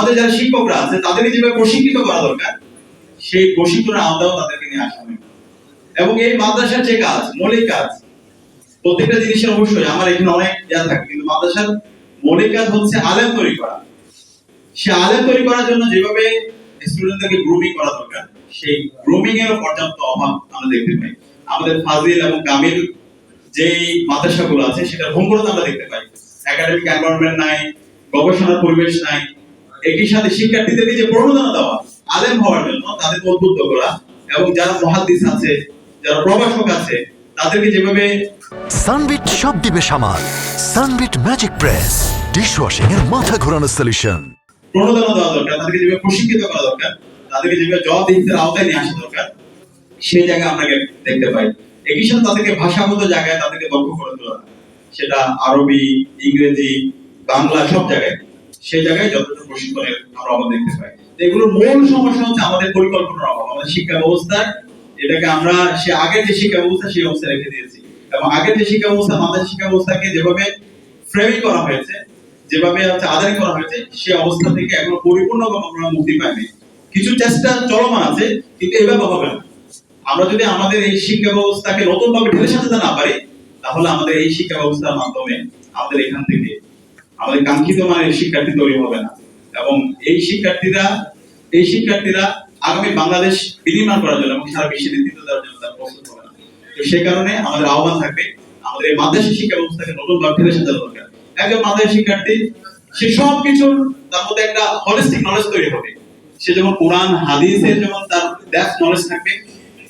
আমাদের যারা শিক্ষকরা আছে, তাদেরকে যেভাবে প্রশিক্ষিত করা দরকার, সেই প্রশিক্ষণের আওতাও তাদেরকে নিয়ে আসা হবে। এবং এই মাদ্রাসার যে কাজ, মৌলিক কাজ, প্রত্যেকটা জিনিসের অবশ্যই আমার এখানে অনেক ইয়া থাকে, কিন্তু মাদ্রাসার মৌলিক কাজ হচ্ছে আলেম তৈরি করা। সে আলেম তৈরি করার জন্য যেভাবে স্টুডেন্টদেরকে গ্রুমিং করা দরকার, সেই গ্রুমিং এর পর্যাপ্ত অভাব আমরা দেখতে পাই। আমাদের ফাজিল এবং কামিল যেই মাদ্রাসাগুলো আছে সেটা ভঙ্গুরতা আমরা দেখতে পাই। একাডেমিক এনভায়রনমেন্ট নাই, গবেষণার পরিবেশ নাই একই সাথে শিক্ষার্থীদেরকে যে প্রণোদনা দেওয়া আলেম হওয়ার জন্য তাদেরকে উদ্বুদ্ধ করা এবং যারা মহাদ্দিস আছে যারা প্রভাষক আছে তাদেরকে যেভাবে সানবিট সব দিবে সামাল। সানবিট ম্যাজিক প্রেস ডিশওয়াশিং এর মাথা ঘোরানো সলিউশন প্রণোদনা দেওয়া দরকার তাদেরকে যেভাবে প্রশিক্ষিত করা দরকার তাদেরকে যেভাবে জবাবদিহিতার আওতায় নিয়ে আসা দরকার সেই জায়গায় আমরা দেখতে পাই। একই সাথে তাদেরকে ভাষাগত জায়গায় তাদেরকে দক্ষ করে তোলা সেটা আরবি ইংরেজি বাংলা সব জায়গায়। সেই জায়গায় যথেষ্ট প্রশিক্ষণের আমরা অভাব দেখতে পাই। এগুলোর মূল সমস্যা হচ্ছে আমাদের পরিকল্পনার অভাব, আমাদের শিক্ষা ব্যবস্থায় এটাকে আমরা সে আগের যে শিক্ষা ব্যবস্থা সেই অবস্থায় রেখে দিয়েছি। এবং আগের যে শিক্ষা ব্যবস্থা আমাদের শিক্ষা ব্যবস্থাকে যেভাবে ফ্রেমিং করা হয়েছে, যেভাবে হচ্ছে আদায় করা হয়েছে সে অবস্থা থেকে এখনও পরিপূর্ণভাবে আমরা মুক্তি পাইনি। কিছু চেষ্টা চলমান আছে, কিন্তু এভাবে হবে না। আমরা যদি আমাদের এই শিক্ষা ব্যবস্থাকে নতুন ভাবে ঢেলে সাজাতে না পারি, তাহলে আমাদের এই শিক্ষা ব্যবস্থার মাধ্যমে আমাদের এখান থেকে আমাদের কাঙ্ক্ষিত মানের শিক্ষার্থী তৈরি হবে না। এবং এই শিক্ষার্থীরা এই শিক্ষার্থীরা আগামী বাংলাদেশ বিনির্মাণ করার জন্য এবং সারা বিশ্বে নেতৃত্ব দেওয়ার জন্য তারা প্রস্তুত হবে না। তো সেই কারণে আমাদের আহ্বান থাকবে, আমাদের এই মাদ্রাসা শিক্ষা ব্যবস্থাকে নতুন ভাবে ঢেলে সাজানো দরকার একজন মাদ্রাসা শিক্ষার্থী, সে সব কিছুর তার মধ্যে একটা হলিস্টিক নলেজ তৈরি হবে। সে যেমন কোরআন, হাদিসের যেমন তার ডেপথ নলেজ থাকবে,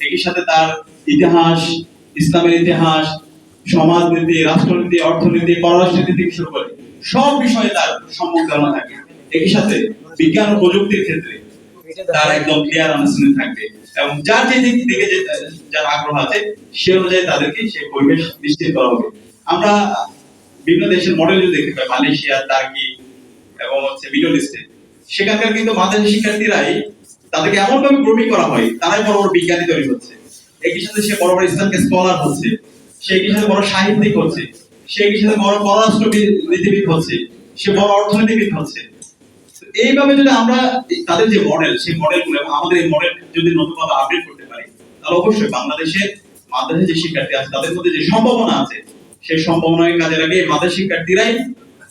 একই সাথে তার ইতিহাস, ইসলামের ইতিহাস সমাজনীতি, রাষ্ট্রনীতি, অর্থনীতি, পররাষ্ট্রনীতি থেকে শুরু করে সব বিষয়ে তার সম্মুখ ধারণা থাকে। একই সাথে বিজ্ঞান ও প্রযুক্তির ক্ষেত্রে তার একদম ক্লিয়ার আন্ডারস্ট্যান্ডিং থাকবে এবং যার যে দিক থেকে যে যার আগ্রহ আছে, সে অনুযায়ী তাদেরকে সেই পরিবেশ নিশ্চিত করা হবে। আমরা বিভিন্ন দেশের মডেল দেখতে পাই মালয়েশিয়া, টার্কি এবং হচ্ছে মিডল ইস্টে, সেখানকার কিন্তু মাদ্রাসা শিক্ষার্থীরাই তাদেরকে এমন ভাবে গ্রুমিং করা হয়, তারাই বড় বড় বিজ্ঞানী তৈরি হচ্ছে। একই সাথে সে বড় বড় ইসলামকে স্কলার হচ্ছে। সে সাথে বড় সাহিত্যিক হচ্ছে? সে সাথে বড় হচ্ছে? সে বড় অর্থনীতিবিদ হচ্ছে? এইভাবে যদি আমরা তাদের যে মডেল সেই আমাদের এই মডেল যদি নতুনভাবে আপডেট করতে পারি, তাহলে অবশ্যই যে শিক্ষার্থী আছে, তাদের মধ্যে যে সম্ভাবনা আছে, সেই সম্ভাবনাকে কাজে মাদ্রাসা শিক্ষার্থীরাই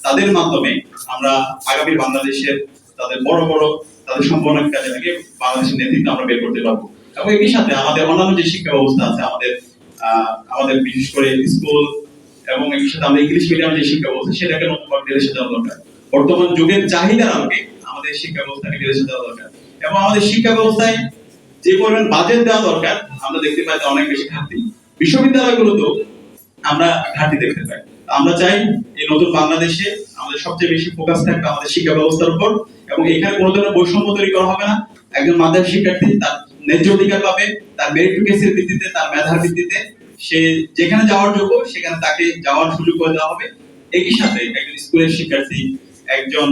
তাদের মাধ্যমে আমরা আগামী বাংলাদেশের তাদের বড় বড় তাদের সম্ভাবনাকে কাজে লাগিয়ে বাংলাদেশের নেতৃত্ব আমরা বের করতে পারব। এবং একই সাথে আমাদের অন্যান্য যে শিক্ষা ব্যবস্থা আছে, আমাদের আমাদের বিশেষ করে স্কুল এবং একই সাথে আমাদের ইংলিশ মিডিয়াম যে শিক্ষা ব্যবস্থা, সেটাকে নতুনভাবে ঢেলে সাজানো দরকার। বর্তমান যুগের চাহিদার আলোকে আমাদের শিক্ষা ব্যবস্থাকে ঢেলে সাজানো দরকার। এবং আমাদের শিক্ষা ব্যবস্থায় যে পরিমাণ বাজেট দেওয়া দরকার, আমরা দেখতে পাই অনেক বেশি ঘাটতি। বিশ্ববিদ্যালয়গুলোতেও আমরা ঘাটতি দেখতে পাই। আমরা চাই এই নতুন বাংলাদেশে আমাদের সবচেয়ে বেশি ফোকাস থাকবে আমাদের শিক্ষা ব্যবস্থার উপর এবং এখানে কোনো ধরনের বৈষম্য তৈরি করা হবে না। একজন মাদ্রাসা শিক্ষার্থী তার ন্যায্য অধিকার পাবে, তার ভিত্তিতে, তার মেধার ভিত্তিতে। সে যেখানে যাওয়ার যোগ্য, সেখানে তাকে যাওয়ার সুযোগ করে দেওয়া হবে। একই সাথে একজন স্কুলের শিক্ষার্থী, একজন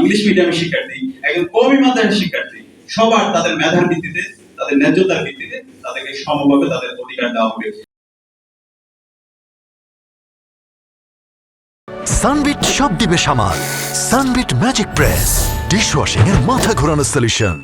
ইংলিশ মিডিয়ামের শিক্ষার্থী, একজন মাদ্রাসার শিক্ষার্থী, সবার তাদের মেধার ভিত্তিতে, তাদের ন্যায্যতার ভিত্তিতে তাদেরকে সমভাবে তাদের অধিকার দেওয়া হবে। সানবিট সব দিবে সামাল। সানবিট ম্যাজিক প্রেস ডিশওয়াশিং এর মাথা ঘোরানো সলিউশন